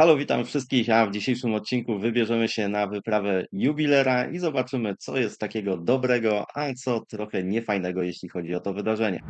Halo, witam wszystkich, a w dzisiejszym odcinku wybierzemy się na wyprawę jubilera i zobaczymy, co jest takiego dobrego, a co trochę niefajnego, jeśli chodzi o to wydarzenie.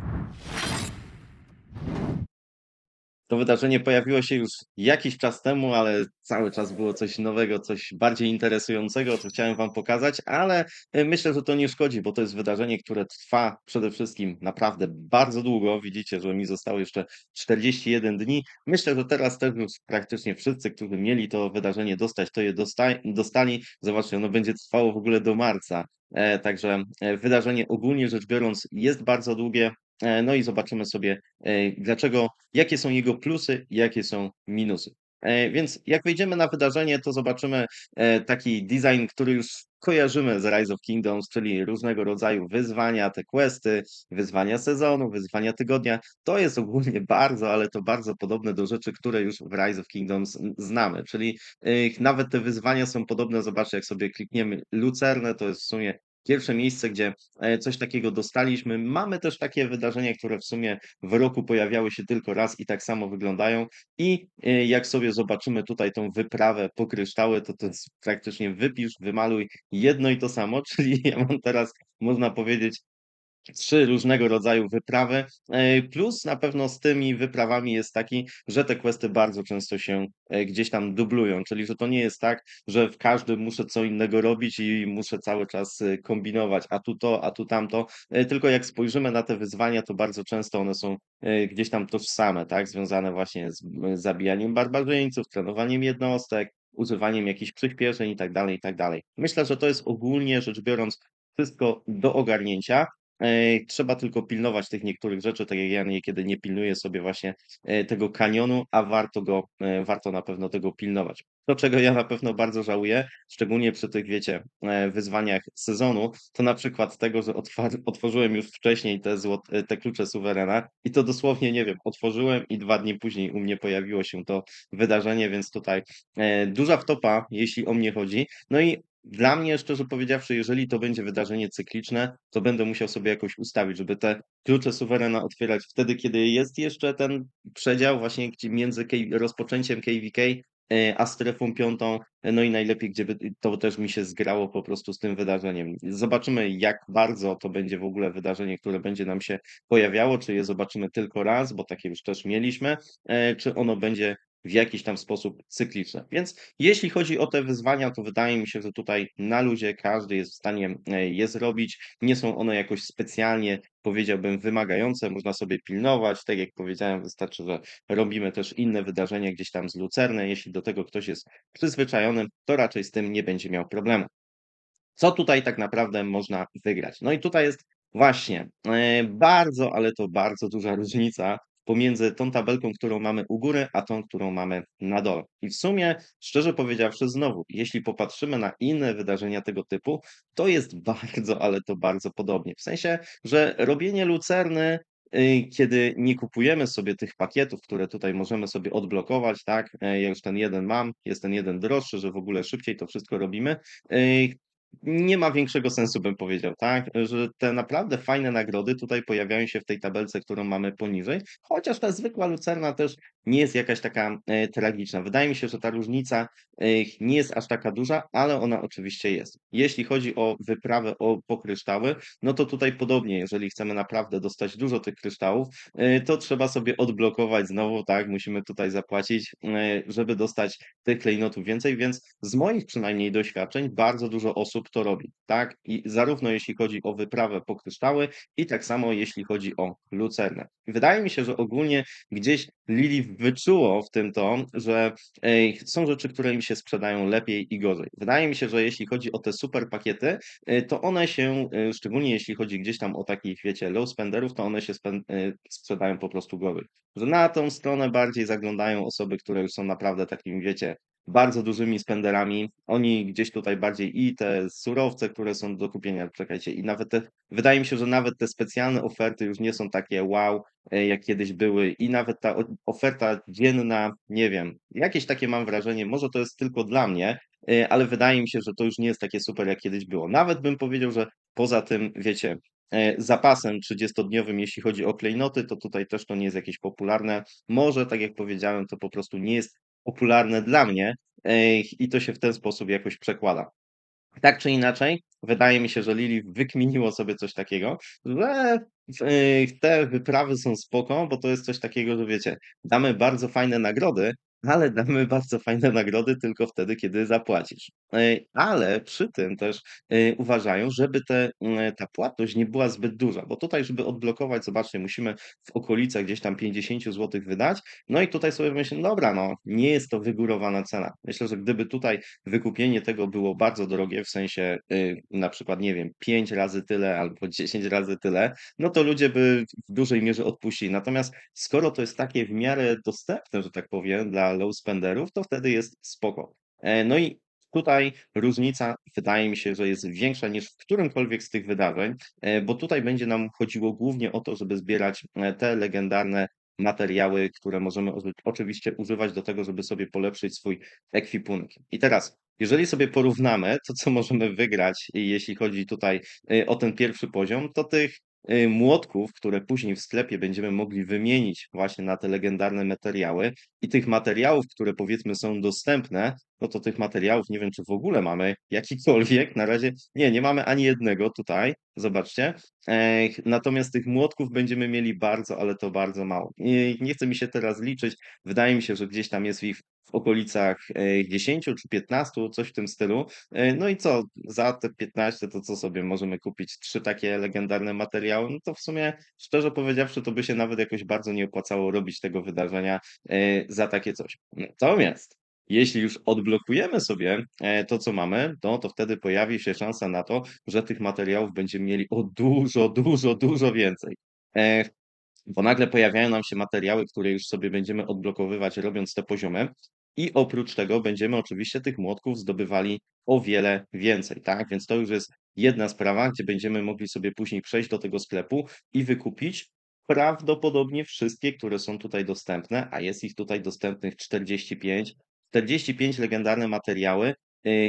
To wydarzenie pojawiło się już jakiś czas temu, ale cały czas było coś nowego, coś bardziej interesującego, co chciałem Wam pokazać, ale y, myślę, że to nie szkodzi, bo to jest wydarzenie, które trwa przede wszystkim naprawdę bardzo długo. Widzicie, że mi zostało jeszcze 41 dni. Myślę, że teraz też już praktycznie wszyscy, którzy mieli to wydarzenie dostać, to je dosta dostali. Zobaczcie, ono będzie trwało w ogóle do marca. E, także e, wydarzenie ogólnie rzecz biorąc jest bardzo długie. E, No i zobaczymy sobie, e, dlaczego, jakie są jego plusy, jakie są minusy. E, Więc jak wejdziemy na wydarzenie, to zobaczymy taki design, który już kojarzymy z Rise of Kingdoms, czyli różnego rodzaju wyzwania, te questy, wyzwania sezonu, wyzwania tygodnia. To jest ogólnie bardzo, ale to bardzo podobne do rzeczy, które już w Rise of Kingdoms znamy. Czyli nawet te wyzwania są podobne. Zobaczcie, jak sobie klikniemy Lucernę, to jest w sumie pierwsze miejsce, gdzie e, coś takiego dostaliśmy. Mamy też takie wydarzenia, które w sumie w roku pojawiały się tylko raz i tak samo wyglądają. I e, jak sobie zobaczymy tutaj tą wyprawę po kryształy, to to jest praktycznie wypisz, wymaluj jedno i to samo, czyli ja mam teraz, można powiedzieć, trzy różnego rodzaju wyprawy. E, Plus na pewno z tymi wyprawami jest taki, że te questy bardzo często się e, gdzieś tam dublują, czyli że to nie jest tak, że w każdym muszę co innego robić i muszę cały czas e, kombinować, a tu to, a tu tamto. Tylko jak spojrzymy na te wyzwania, to bardzo często one są gdzieś tam tożsame, tak, związane właśnie z zabijaniem barbarzyńców, trenowaniem jednostek, używaniem jakichś przyspieszeń i tak dalej, i tak dalej. Myślę, że to jest ogólnie rzecz biorąc wszystko do ogarnięcia. Trzeba tylko pilnować tych niektórych rzeczy, tak jak ja niekiedy nie pilnuję sobie właśnie e, tego kanionu, a warto go, e, warto na pewno tego pilnować. To, czego ja na pewno bardzo żałuję, szczególnie przy tych, wiecie, e, wyzwaniach sezonu, to na przykład tego, że otworzyłem już wcześniej te, złot, te klucze suwerena i to dosłownie, nie wiem, otworzyłem i dwa dni później u mnie pojawiło się to wydarzenie, więc tutaj duża wtopa, jeśli o mnie chodzi. No i dla mnie, szczerze powiedziawszy, jeżeli to będzie wydarzenie cykliczne, to będę musiał sobie jakoś ustawić, żeby te klucze suwerena otwierać wtedy, kiedy jest jeszcze ten przedział właśnie między rozpoczęciem KVK e, a strefą piątą, no i najlepiej, gdzieby to też mi się zgrało po prostu z tym wydarzeniem. Zobaczymy, jak bardzo to będzie w ogóle wydarzenie, które będzie nam się pojawiało, czy je zobaczymy tylko raz, bo takie już też mieliśmy, e, czy ono będzie w jakiś tam sposób cykliczne. Więc jeśli chodzi o te wyzwania, to wydaje mi się, że tutaj na luzie każdy jest w stanie e, je zrobić. Nie są one jakoś specjalnie, powiedziałbym, wymagające. Można sobie pilnować. Tak jak powiedziałem, wystarczy, że robimy też inne wydarzenia gdzieś tam z Lucerny. Jeśli do tego ktoś jest przyzwyczajony, to raczej z tym nie będzie miał problemu. Co tutaj tak naprawdę można wygrać? No i tutaj jest właśnie e, bardzo, ale to bardzo duża różnica pomiędzy tą tabelką, którą mamy u góry, a tą, którą mamy na dole. I w sumie, szczerze powiedziawszy, znowu, jeśli popatrzymy na inne wydarzenia tego typu, to jest bardzo, ale to bardzo podobnie. W sensie, że robienie lucerny y, kiedy nie kupujemy sobie tych pakietów, które tutaj możemy sobie odblokować, tak? e, Ja już ten jeden mam, jest ten jeden droższy, że w ogóle szybciej to wszystko robimy. Nie ma większego sensu, bym powiedział, tak? Że te naprawdę fajne nagrody tutaj pojawiają się w tej tabelce, którą mamy poniżej, chociaż ta zwykła lucerna też nie jest jakaś taka e, tragiczna. Wydaje mi się, że ta różnica e, nie jest aż taka duża, ale ona oczywiście jest. Jeśli chodzi o wyprawę o, po kryształy, no to tutaj podobnie, jeżeli chcemy naprawdę dostać dużo tych kryształów, e, to trzeba sobie odblokować znowu, tak? Musimy tutaj zapłacić, e, żeby dostać tych klejnotów więcej, więc z moich przynajmniej doświadczeń bardzo dużo osób to robi, tak? I zarówno jeśli chodzi o wyprawę po kryształy i tak samo jeśli chodzi o lucernę. Wydaje mi się, że ogólnie gdzieś Lilith wyczuło w tym to, że ej, są rzeczy, które im się sprzedają lepiej i gorzej. Wydaje mi się, że jeśli chodzi o te super pakiety, e, to one się, e, szczególnie jeśli chodzi gdzieś tam o takich, wiecie, low spenderów, to one się e, sprzedają po prostu gorzej. Że na tą stronę bardziej zaglądają osoby, które już są naprawdę takimi, wiecie, bardzo dużymi spenderami. Oni gdzieś tutaj bardziej i te surowce, które są do kupienia, czekajcie, i nawet te, wydaje mi się, że nawet te specjalne oferty już nie są takie wow, e, jak kiedyś były i nawet ta oferta dzienna, nie wiem, jakieś takie mam wrażenie, może to jest tylko dla mnie, e, ale wydaje mi się, że to już nie jest takie super, jak kiedyś było. Nawet bym powiedział, że poza tym, wiecie, e, zapasem 30-dniowym, jeśli chodzi o klejnoty, to tutaj też to nie jest jakieś popularne. Może, tak jak powiedziałem, to po prostu nie jest popularne dla mnie, i to się w ten sposób jakoś przekłada. Tak czy inaczej, wydaje mi się, że Lilith wykminiło sobie coś takiego, że te wyprawy są spoko, bo to jest coś takiego, że wiecie, damy bardzo fajne nagrody, ale damy bardzo fajne nagrody tylko wtedy, kiedy zapłacisz. E, ale przy tym też, e, uważają, żeby te, mm, ta płatność nie była zbyt duża, bo tutaj, żeby odblokować, zobaczcie, musimy w okolicach gdzieś tam 50 złotych wydać. No i tutaj sobie myślę, dobra, no nie jest to wygórowana cena. Myślę, że gdyby tutaj wykupienie tego było bardzo drogie, w sensie, y, na przykład, nie wiem, 5 razy tyle albo 10 razy tyle, no to ludzie by w dużej mierze odpuścili. Natomiast skoro to jest takie w miarę dostępne, że tak powiem, dla low spenderów, to wtedy jest spoko. E, no i tutaj różnica wydaje mi się, że jest większa niż w którymkolwiek z tych wydarzeń, e, bo tutaj będzie nam chodziło głównie o to, żeby zbierać e, te legendarne materiały, które możemy oczywiście używać do tego, żeby sobie polepszyć swój ekwipunek. I teraz, jeżeli sobie porównamy to, co możemy wygrać, jeśli chodzi tutaj o ten pierwszy poziom, to tych młotków, które później w sklepie będziemy mogli wymienić właśnie na te legendarne materiały i tych materiałów, które powiedzmy są dostępne, no to tych materiałów nie wiem, czy w ogóle mamy jakikolwiek. Na razie nie, nie mamy ani jednego tutaj. Zobaczcie. Natomiast tych młotków będziemy mieli bardzo, ale to bardzo mało. I nie chcę mi się teraz liczyć. Wydaje mi się, że gdzieś tam jest ich w okolicach e, 10 czy 15, coś w tym stylu. E, no i co, za te 15 to co sobie możemy kupić? Trzy takie legendarne materiały? No to w sumie, szczerze powiedziawszy, to by się nawet jakoś bardzo nie opłacało robić tego wydarzenia e, za takie coś. Natomiast jeśli już odblokujemy sobie e, to, co mamy, no to wtedy pojawi się szansa na to, że tych materiałów będziemy mieli o dużo, dużo, dużo więcej. Bo nagle pojawiają nam się materiały, które już sobie będziemy odblokowywać, robiąc te poziomy. I oprócz tego będziemy oczywiście tych młotków zdobywali o wiele więcej, tak? Więc to już jest jedna sprawa, gdzie będziemy mogli sobie później przejść do tego sklepu i wykupić prawdopodobnie wszystkie, które są tutaj dostępne, a jest ich tutaj dostępnych 45. 45 legendarne materiały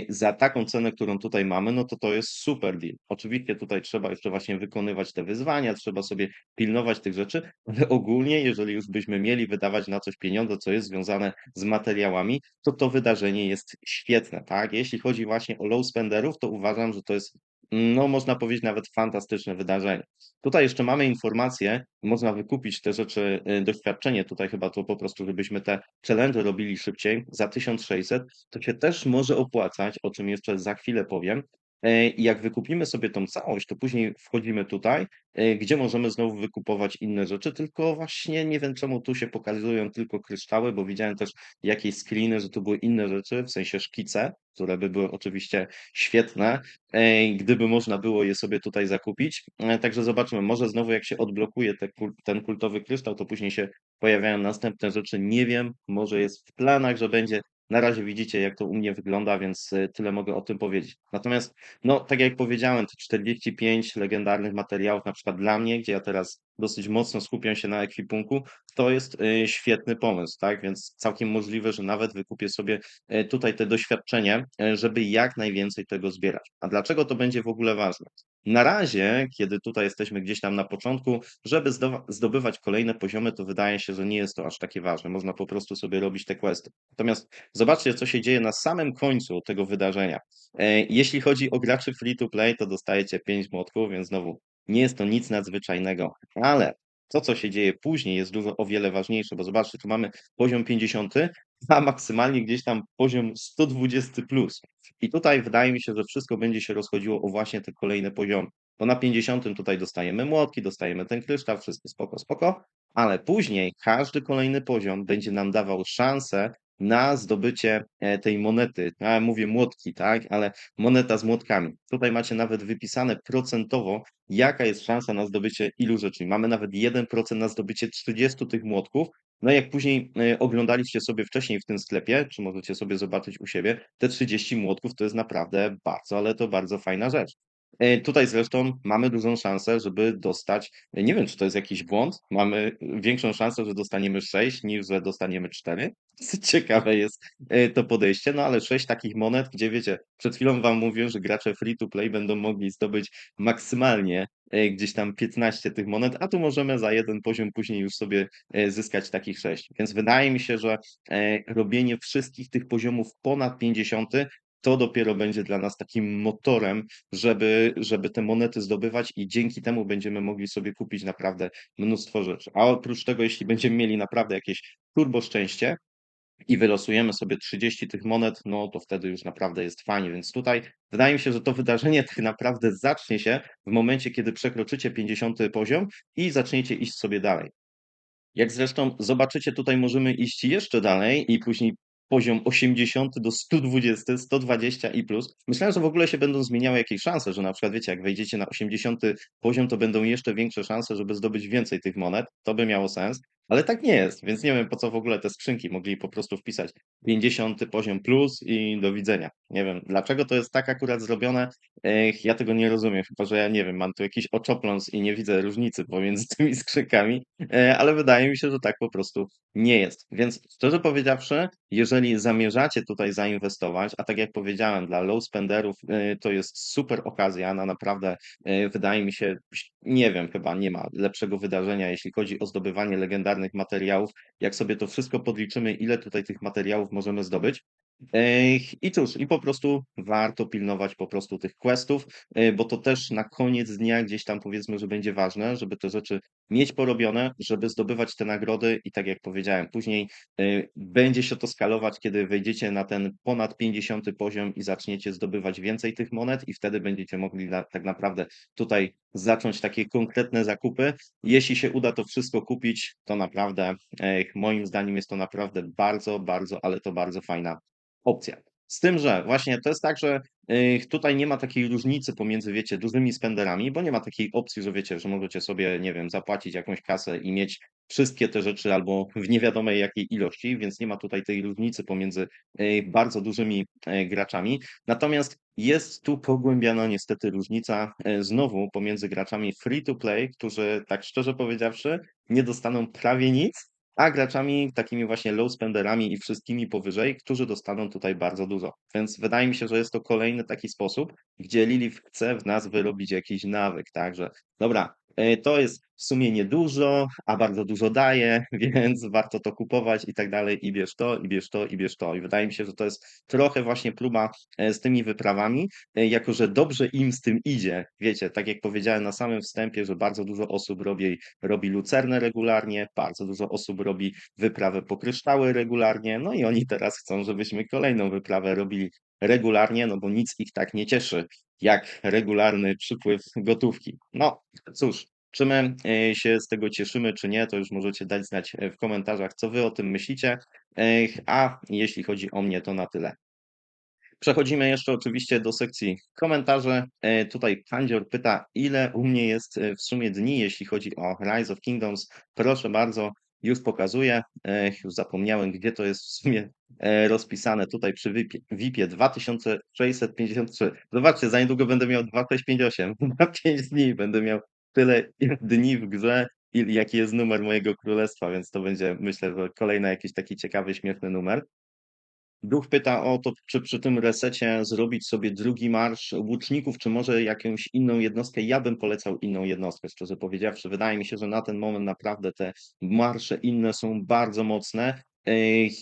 za taką cenę, którą tutaj mamy, no to to jest super deal. Oczywiście tutaj trzeba jeszcze właśnie wykonywać te wyzwania, trzeba sobie pilnować tych rzeczy, ale ogólnie, jeżeli już byśmy mieli wydawać na coś pieniądze, co jest związane z materiałami, to to wydarzenie jest świetne, tak? Jeśli chodzi właśnie o low spenderów, to uważam, że to jest no, można powiedzieć nawet fantastyczne wydarzenie. Tutaj jeszcze mamy informację, można wykupić te rzeczy, y, doświadczenie tutaj chyba to po prostu, żebyśmy te challenge robili szybciej za 1600, to się też może opłacać, o czym jeszcze za chwilę powiem. E, I jak wykupimy sobie tą całość, to później wchodzimy tutaj, e, gdzie możemy znowu wykupować inne rzeczy, tylko właśnie nie wiem czemu tu się pokazują tylko kryształy, bo widziałem też jakieś screeny, że tu były inne rzeczy, w sensie szkice, które by były oczywiście świetne, e, gdyby można było je sobie tutaj zakupić. Także zobaczymy, może znowu jak się odblokuje te, ten kultowy kryształ, to później się pojawiają następne rzeczy. Nie wiem, może jest w planach, że będzie na razie widzicie, jak to u mnie wygląda, więc y, tyle mogę o tym powiedzieć. Natomiast, no, tak jak powiedziałem, te 45 legendarnych materiałów, na przykład dla mnie, gdzie ja teraz dosyć mocno skupiam się na ekwipunku, to jest y, świetny pomysł, tak? Więc całkiem możliwe, że nawet wykupię sobie y, tutaj te doświadczenie, żeby jak najwięcej tego zbierać. A dlaczego to będzie w ogóle ważne? Na razie, kiedy tutaj jesteśmy gdzieś tam na początku, żeby zdobywać kolejne poziomy, to wydaje się, że nie jest to aż takie ważne. Można po prostu sobie robić te questy. Natomiast zobaczcie, co się dzieje na samym końcu tego wydarzenia. E, jeśli chodzi o graczy free to play, to dostajecie 5 młotków, więc znowu nie jest to nic nadzwyczajnego, ale to, co się dzieje później, jest dużo o wiele ważniejsze, bo zobaczcie, tu mamy poziom 50, a maksymalnie gdzieś tam poziom 120 plus. I tutaj wydaje mi się, że wszystko będzie się rozchodziło o właśnie te kolejne poziomy. Bo na 50 tutaj dostajemy młotki, dostajemy ten kryształ, wszystko spoko, spoko, ale później każdy kolejny poziom będzie nam dawał szansę na zdobycie e, tej monety. Ja mówię młotki, tak, ale moneta z młotkami. Tutaj macie nawet wypisane procentowo, jaka jest szansa na zdobycie ilu rzeczy. Mamy nawet 1% na zdobycie 30 tych młotków, no jak później e, oglądaliście sobie wcześniej w tym sklepie, czy możecie sobie zobaczyć u siebie, te 30 młotków to jest naprawdę bardzo, ale to bardzo fajna rzecz. E, tutaj zresztą mamy dużą szansę, żeby dostać nie wiem, czy to jest jakiś błąd, mamy większą szansę, że dostaniemy 6 niż że dostaniemy 4. Dosyć ciekawe jest, e, to podejście, no ale 6 takich monet, gdzie wiecie, przed chwilą wam mówiłem, że gracze free to play będą mogli zdobyć maksymalnie, e, gdzieś tam 15 tych monet, a tu możemy za jeden poziom później już sobie, zyskać takich 6. Więc wydaje mi się, że, robienie wszystkich tych poziomów ponad 50 to dopiero będzie dla nas takim motorem, żeby żeby te monety zdobywać i dzięki temu będziemy mogli sobie kupić naprawdę mnóstwo rzeczy. A oprócz tego, jeśli będziemy mieli naprawdę jakieś turbo szczęście i wylosujemy sobie 30 tych monet, no to wtedy już naprawdę jest fajnie. Więc tutaj wydaje mi się, że to wydarzenie tak naprawdę zacznie się w momencie, kiedy przekroczycie 50 poziom i zaczniecie iść sobie dalej. Jak zresztą zobaczycie, tutaj możemy iść jeszcze dalej i później poziom 80 do 120, 120 i plus. Myślałem, że w ogóle się będą zmieniały jakieś szanse, że na przykład wiecie, jak wejdziecie na 80 poziom, to będą jeszcze większe szanse, żeby zdobyć więcej tych monet. To by miało sens, ale tak nie jest, więc nie wiem po co w ogóle te skrzynki mogli po prostu wpisać 50 poziom plus i do widzenia. Nie wiem, dlaczego to jest tak akurat zrobione, Ech, ja tego nie rozumiem, chyba że ja nie wiem, mam tu jakiś oczopląs i nie widzę różnicy pomiędzy tymi skrzynkami, e, ale wydaje mi się, że tak po prostu nie jest. Więc szczerze powiedziawszy, jeżeli zamierzacie tutaj zainwestować, a tak jak powiedziałem, dla low spenderów e, to jest super okazja na naprawdę, e, wydaje mi się, nie wiem, chyba nie ma lepszego wydarzenia, jeśli chodzi o zdobywanie legendarnych materiałów. Jak sobie to wszystko podliczymy, ile tutaj tych materiałów możemy zdobyć, I cóż, i po prostu warto pilnować po prostu tych questów, e, bo to też na koniec dnia gdzieś tam powiedzmy, że będzie ważne, żeby te rzeczy mieć porobione, żeby zdobywać te nagrody i tak jak powiedziałem, później e, będzie się to skalować, kiedy wejdziecie na ten ponad 50 poziom i zaczniecie zdobywać więcej tych monet i wtedy będziecie mogli tak naprawdę tutaj zacząć takie konkretne zakupy. Jeśli się uda to wszystko kupić, to naprawdę, moim zdaniem jest to naprawdę bardzo, bardzo, ale to bardzo fajna opcja. Z tym, że właśnie to jest tak, że y, tutaj nie ma takiej różnicy pomiędzy, wiecie, dużymi spenderami, bo nie ma takiej opcji, że wiecie, że możecie sobie, nie wiem, zapłacić jakąś kasę i mieć wszystkie te rzeczy albo w niewiadomej jakiej ilości, więc nie ma tutaj tej różnicy pomiędzy y, bardzo dużymi y, graczami. Natomiast jest tu pogłębiana niestety różnica znowu pomiędzy graczami free to play, którzy tak szczerze powiedziawszy nie dostaną prawie nic, a graczami takimi właśnie low spenderami i wszystkimi powyżej, którzy dostaną tutaj bardzo dużo. Więc wydaje mi się, że jest to kolejny taki sposób, gdzie Lilith chce w nas wyrobić jakiś nawyk, także dobra, e, to jest w sumie niedużo, a bardzo dużo daje, więc warto to kupować i tak dalej, i bierz to, i bierz to, i bierz to. I wydaje mi się, że to jest trochę właśnie próba e, z tymi wyprawami, e, jako że dobrze im z tym idzie. Wiecie, tak jak powiedziałem na samym wstępie, że bardzo dużo osób robi, robi lucernę regularnie, bardzo dużo osób robi wyprawę po kryształy regularnie, no i oni teraz chcą, żebyśmy kolejną wyprawę robili regularnie, no bo nic ich tak nie cieszy, jak regularny przypływ gotówki. No cóż, czy my e, się z tego cieszymy, czy nie, to już możecie dać znać e, w komentarzach, co wy o tym myślicie. A jeśli chodzi o mnie, to na tyle. Przechodzimy jeszcze oczywiście do sekcji komentarzy. E, tutaj Pandzior pyta, ile u mnie jest w sumie dni, jeśli chodzi o Rise of Kingdoms. Proszę bardzo, już pokazuję. Już zapomniałem, gdzie to jest w sumie rozpisane. Tutaj przy VIP-ie 2653. Zobaczcie, za niedługo będę miał 2658. Na 5 dni będę miał tyle dni w grze, jaki jest numer mojego królestwa, więc to będzie, myślę, że kolejny jakiś taki ciekawy, śmieszny numer. Duch pyta o to, czy przy tym resecie zrobić sobie drugi marsz łuczników, czy może jakąś inną jednostkę. Ja bym polecał inną jednostkę, szczerze powiedziawszy. Wydaje mi się, że na ten moment naprawdę te marsze inne są bardzo mocne.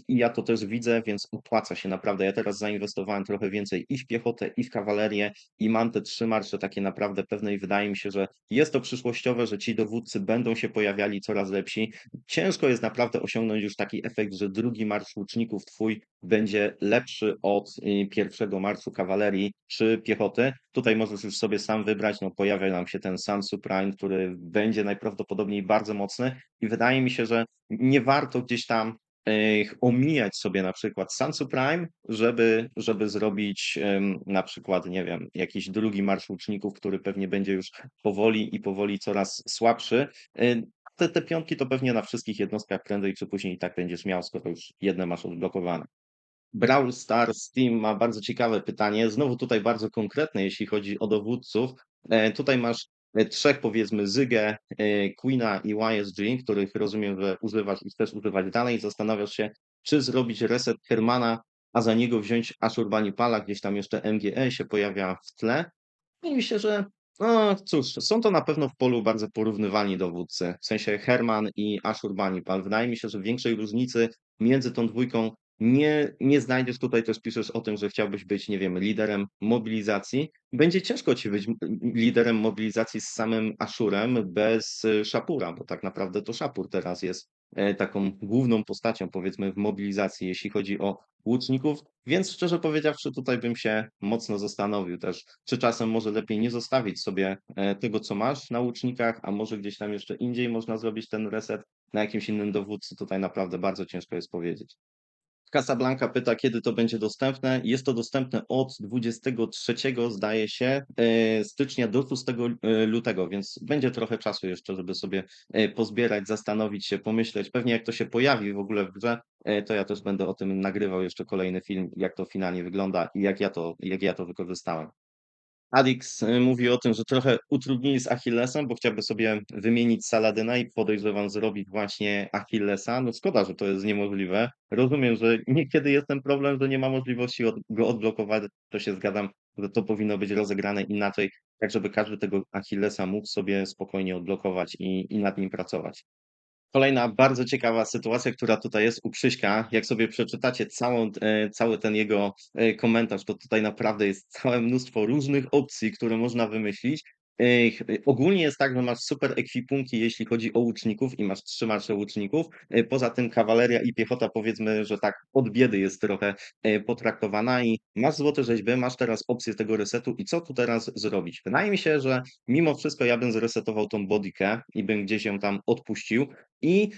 Ja to też widzę, więc opłaca się naprawdę. Ja teraz zainwestowałem trochę więcej i w piechotę, i w kawalerię, i mam te trzy marsze takie naprawdę pewne, i wydaje mi się, że jest to przyszłościowe, że ci dowódcy będą się pojawiali coraz lepsi. Ciężko jest naprawdę osiągnąć już taki efekt, że drugi marsz łuczników twój będzie lepszy od y, pierwszego marszu kawalerii czy piechoty. Tutaj możesz już sobie sam wybrać, no pojawia nam się ten Sun Supreme, który będzie najprawdopodobniej bardzo mocny i wydaje mi się, że nie warto gdzieś tam omijać sobie na przykład Sansu Prime, żeby, żeby zrobić na przykład, nie wiem, jakiś drugi marsz łuczników, który pewnie będzie już powoli i powoli coraz słabszy. Te, te piątki to pewnie na wszystkich jednostkach prędzej czy później i tak będziesz miał, skoro już jedne masz odblokowane. Brawl Stars Team ma bardzo ciekawe pytanie. Znowu tutaj bardzo konkretne, jeśli chodzi o dowódców. E, tutaj masz e, trzech, powiedzmy, Zygę, e, Queena i YSG, których rozumiem, że używasz i chcesz używać dalej. Zastanawiasz się, czy zrobić reset Hermana, a za niego wziąć Ashurbanipala, gdzieś tam jeszcze MGE się pojawia w tle. I myślę, że no cóż, są to na pewno w polu bardzo porównywalni dowódcy. W sensie Herman i Ashurbanipal. Wydaje mi się, że większej różnicy między tą dwójką nie, nie znajdziesz. Tutaj też piszesz o tym, że chciałbyś być, nie wiem, liderem mobilizacji. Będzie ciężko ci być liderem mobilizacji z samym Ashurem bez y, Szapura, bo tak naprawdę to Szapur teraz jest e, taką główną postacią, powiedzmy, w mobilizacji, jeśli chodzi o łuczników. Więc szczerze powiedziawszy, tutaj bym się mocno zastanowił też, czy czasem może lepiej nie zostawić sobie e, tego, co masz na łucznikach, a może gdzieś tam jeszcze indziej można zrobić ten reset na jakimś innym dowódcy. Tutaj naprawdę bardzo ciężko jest powiedzieć. Casablanca pyta, kiedy to będzie dostępne. Jest to dostępne od 23, zdaje się, e, stycznia do 6 e, lutego, więc będzie trochę czasu jeszcze, żeby sobie e, pozbierać, zastanowić się, pomyśleć. Pewnie jak to się pojawi w ogóle w grze, to ja też będę o tym nagrywał jeszcze kolejny film, jak to finalnie wygląda i jak ja to, jak ja to wykorzystałem. Adix y, mówi o tym, że trochę utrudnili z Achillesem, bo chciałby sobie wymienić Saladyna i podejrzewam zrobić właśnie Achillesa. No szkoda, że to jest niemożliwe. Rozumiem, że niekiedy jest ten problem, że nie ma możliwości go odblokować, to się zgadzam, że to powinno być rozegrane inaczej, tak żeby każdy tego Achillesa mógł sobie spokojnie odblokować i, i nad nim pracować. Kolejna bardzo ciekawa sytuacja, która tutaj jest u Krzyśka. Jak sobie przeczytacie całą, e, cały ten jego e, komentarz, to tutaj naprawdę jest całe mnóstwo różnych opcji, które można wymyślić. Ogólnie jest tak, że masz super ekwipunki, jeśli chodzi o łuczników i masz trzy marsze łuczników. E, poza tym kawaleria i piechota powiedzmy, że tak od biedy jest trochę e, potraktowana i masz złote rzeźby, masz teraz opcję tego resetu i co tu teraz zrobić? Wydaje mi się, że mimo wszystko ja bym zresetował tą bodykę i bym gdzieś ją tam odpuścił i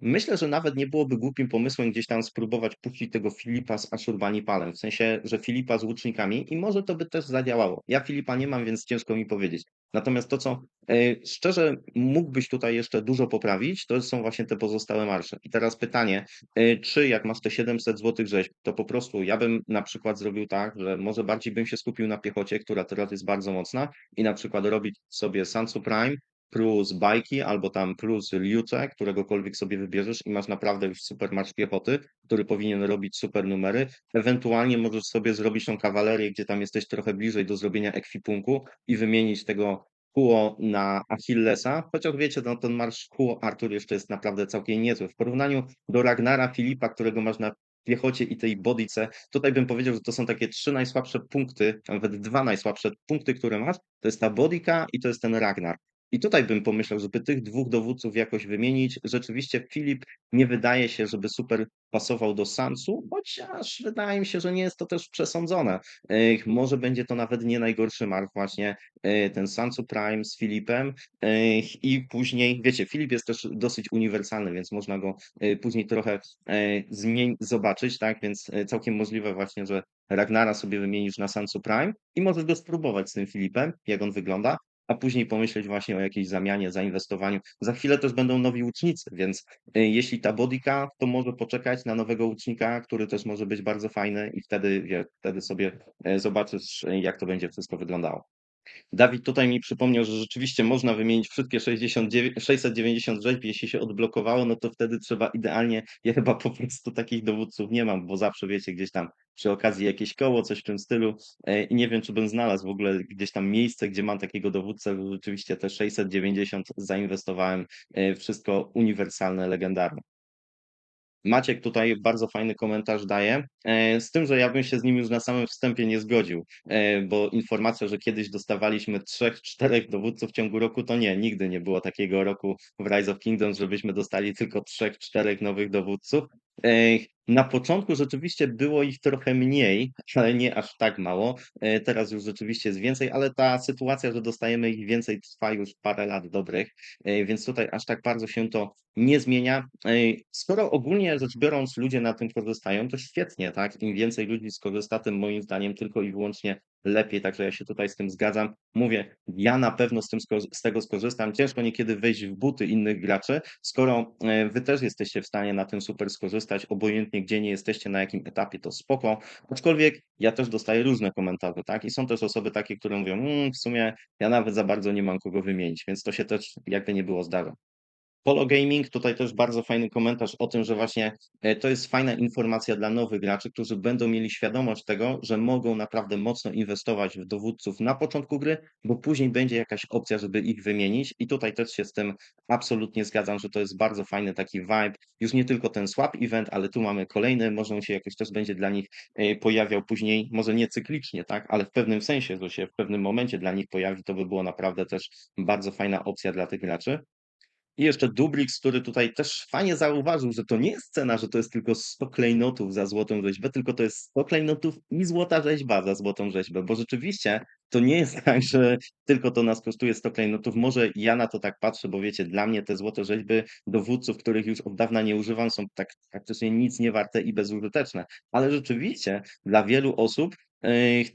myślę, że nawet nie byłoby głupim pomysłem gdzieś tam spróbować puścić tego Filipa z Ashurbanipalem, w sensie, że Filipa z łucznikami i może to by też zadziałało. Ja Filipa nie mam, więc ciężko mi powiedzieć. Natomiast to, co e, szczerze mógłbyś tutaj jeszcze dużo poprawić, to są właśnie te pozostałe marsze. I teraz pytanie, e, czy jak masz te 700 zł rzeźb, to po prostu ja bym na przykład zrobił tak, że może bardziej bym się skupił na piechocie, która teraz jest bardzo mocna i na przykład robić sobie Sansu Prime, plus bajki, albo tam plus liuce, któregokolwiek sobie wybierzesz i masz naprawdę już super marsz piechoty, który powinien robić super numery. Ewentualnie możesz sobie zrobić tą kawalerię, gdzie tam jesteś trochę bliżej do zrobienia ekwipunku i wymienić tego Kuo na Achillesa, chociaż wiecie, no, ten marsz Kuo Artur jeszcze jest naprawdę całkiem niezły. W porównaniu do Ragnara Filipa, którego masz na piechocie i tej bodyce, tutaj bym powiedział, że to są takie trzy najsłabsze punkty, nawet dwa najsłabsze punkty, które masz, to jest ta bodyka i to jest ten Ragnar. I tutaj bym pomyślał, żeby tych dwóch dowódców jakoś wymienić. Rzeczywiście Filip nie wydaje się, żeby super pasował do Sansu, chociaż wydaje mi się, że nie jest to też przesądzone. Może będzie to nawet nie najgorszy mark właśnie e, ten Sansu Prime z Filipem i później, wiecie, Filip jest też dosyć uniwersalny, więc można go e, później trochę e, zmień zobaczyć, tak, więc całkiem możliwe właśnie, że Ragnara sobie wymienisz na Sansu Prime i możesz go spróbować z tym Filipem, jak on wygląda, a później pomyśleć właśnie o jakiejś zamianie, zainwestowaniu. Za chwilę też będą nowi łucznicy, więc y, jeśli ta bodyka, to może poczekać na nowego łucznika, który też może być bardzo fajny i wtedy, wie, wtedy sobie e, zobaczysz, jak to będzie wszystko wyglądało. Dawid tutaj mi przypomniał, że rzeczywiście można wymienić wszystkie 69, 690 rzeźb, jeśli się odblokowało, no to wtedy trzeba idealnie, ja chyba po prostu takich dowódców nie mam, bo zawsze wiecie, gdzieś tam przy okazji jakieś koło, coś w tym stylu e, i nie wiem, czy bym znalazł w ogóle gdzieś tam miejsce, gdzie mam takiego dowódcę, bo rzeczywiście te 690 zainwestowałem, e, wszystko uniwersalne, legendarne. Maciek tutaj bardzo fajny komentarz daje, e, z tym, że ja bym się z nim już na samym wstępie nie zgodził, e, bo informacja, że kiedyś dostawaliśmy trzech, czterech dowódców w ciągu roku, to nie, nigdy nie było takiego roku w Rise of Kingdoms, żebyśmy dostali tylko trzech, czterech nowych dowódców. Na początku rzeczywiście było ich trochę mniej, ale nie aż tak mało. E, teraz już rzeczywiście jest więcej, ale ta sytuacja, że dostajemy ich więcej, trwa już parę lat dobrych, e, więc tutaj aż tak bardzo się to nie zmienia. E, skoro ogólnie rzecz biorąc ludzie na tym korzystają, to świetnie, tak? Im więcej ludzi skorzysta, tym moim zdaniem tylko i wyłącznie lepiej, także ja się tutaj z tym zgadzam. Mówię, ja na pewno z tym z tego skorzystam. Ciężko niekiedy wejść w buty innych graczy, skoro, wy też jesteście w stanie na tym super skorzystać, obojętnie gdzie nie jesteście, na jakim etapie, to spoko. Aczkolwiek ja też dostaję różne komentarze, tak, i są też osoby takie, które mówią: "Mm, w sumie ja nawet za bardzo nie mam kogo wymienić", więc to się też jakby nie było zdarza. Polo Gaming, tutaj też bardzo fajny komentarz o tym, że właśnie, e, to jest fajna informacja dla nowych graczy, którzy będą mieli świadomość tego, że mogą naprawdę mocno inwestować w dowódców na początku gry, bo później będzie jakaś opcja, żeby ich wymienić i tutaj też się z tym absolutnie zgadzam, że to jest bardzo fajny taki vibe. Już nie tylko ten swap event, ale tu mamy kolejny, może on się jakoś też będzie dla nich, e, pojawiał później, może nie cyklicznie, tak, ale w pewnym sensie, że się w pewnym momencie dla nich pojawi, to by było naprawdę też bardzo fajna opcja dla tych graczy. I jeszcze Dubrix, który tutaj też fajnie zauważył, że to nie jest cena, że to jest tylko 100 klejnotów za złotą rzeźbę, tylko to jest 100 klejnotów i złota rzeźba za złotą rzeźbę, bo rzeczywiście to nie jest tak, że tylko to nas kosztuje 100 klejnotów. Może ja na to tak patrzę, bo wiecie, dla mnie te złote rzeźby dowódców, których już od dawna nie używam, są tak praktycznie nic nie warte i bezużyteczne. Ale rzeczywiście dla wielu osób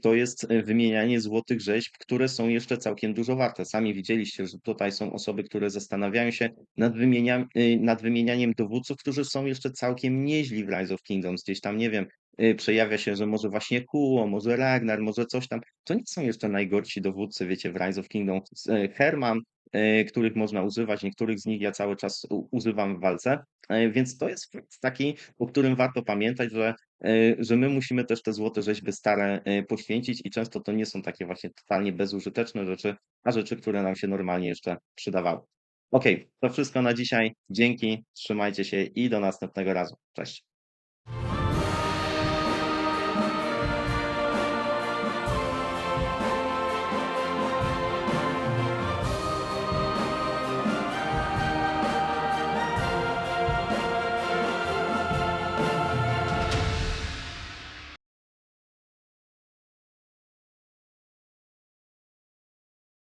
to jest e, wymienianie złotych rzeźb, które są jeszcze całkiem dużo warte. Sami widzieliście, że tutaj są osoby, które zastanawiają się nad, wymieniam, y, nad wymienianiem dowódców, którzy są jeszcze całkiem nieźli w Rise of Kingdoms. Gdzieś tam, nie wiem, y, przejawia się, że może właśnie Kuo, może Ragnar, może coś tam. To nie są jeszcze najgorsi dowódcy, wiecie, w Rise of Kingdoms. Herman, których można używać, niektórych z nich ja cały czas używam w walce, więc to jest taki, o którym warto pamiętać, że że my musimy też te złote rzeźby stare poświęcić i często to nie są takie właśnie totalnie bezużyteczne rzeczy, a rzeczy, które nam się normalnie jeszcze przydawały. Okej, to wszystko na dzisiaj. Dzięki, trzymajcie się i do następnego razu. Cześć.